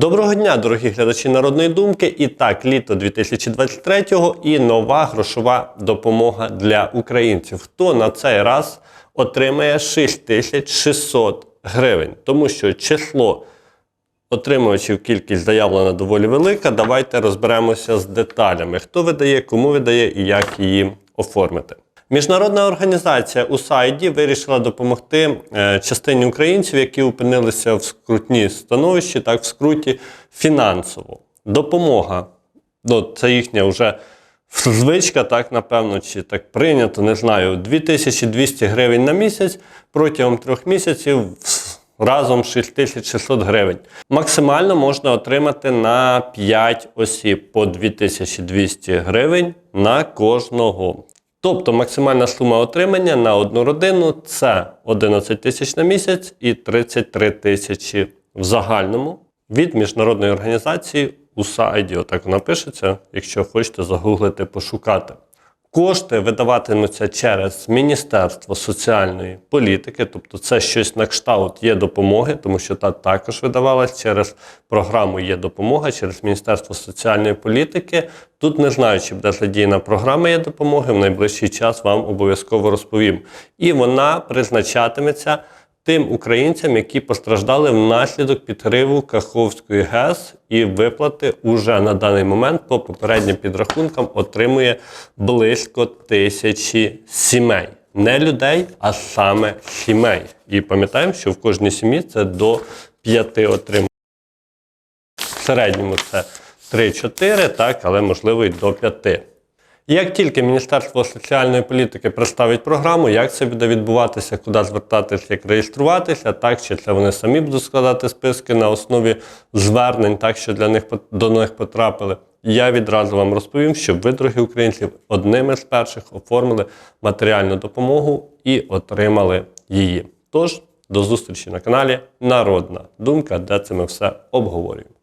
Доброго дня, дорогі глядачі народної думки. І так, літо 2023-го і нова грошова допомога для українців. Хто на цей раз отримає 6600 гривень, тому що число отримувачів кількість заявлена доволі велика. Давайте розберемося з деталями, хто видає, кому видає і як її оформити. Міжнародна організація USAID вирішила допомогти е, частині українців, які опинилися в скрутній становищі, так в скруті фінансово. Допомога, ну, це їхня вже звичка, так напевно, чи так прийнято, не знаю. 2200 гривень на місяць протягом трьох місяців. Разом 6600 гривень. Максимально можна отримати на 5 осіб по 2200 гривень на кожного. Тобто максимальна сума отримання на одну родину це 11 тисяч на місяць і 33 тисячі в загальному від міжнародної організації USAID. Отак вона пишеться, якщо хочете загуглити, пошукати. Кошти видаватимуться через Міністерство соціальної політики, тобто це щось на кшталт є допомоги, тому що та також видавалась через програму Є допомога через Міністерство соціальної політики. Тут не знаю, чи буде задіяна програма є допомоги. В найближчий час вам обов'язково розповім. І вона призначатиметься тим українцям, які постраждали внаслідок підриву Каховської ГЕС і виплати уже на даний момент по попереднім підрахункам отримує близько тисячі сімей. Не людей, а саме сімей. І пам'ятаємо, що в кожній сім'ї це до п'яти отримує. В середньому це 3-4, так, але можливо і до 5. Як тільки Міністерство соціальної політики представить програму, як це буде відбуватися, куди звертатися, як реєструватися, так чи це вони самі будуть складати списки на основі звернень, так що для них до них потрапили. Я відразу вам розповім, щоб ви, дорогі українці, одними з перших оформили матеріальну допомогу і отримали її. Тож до зустрічі на каналі Народна Думка, де це ми все обговорюємо.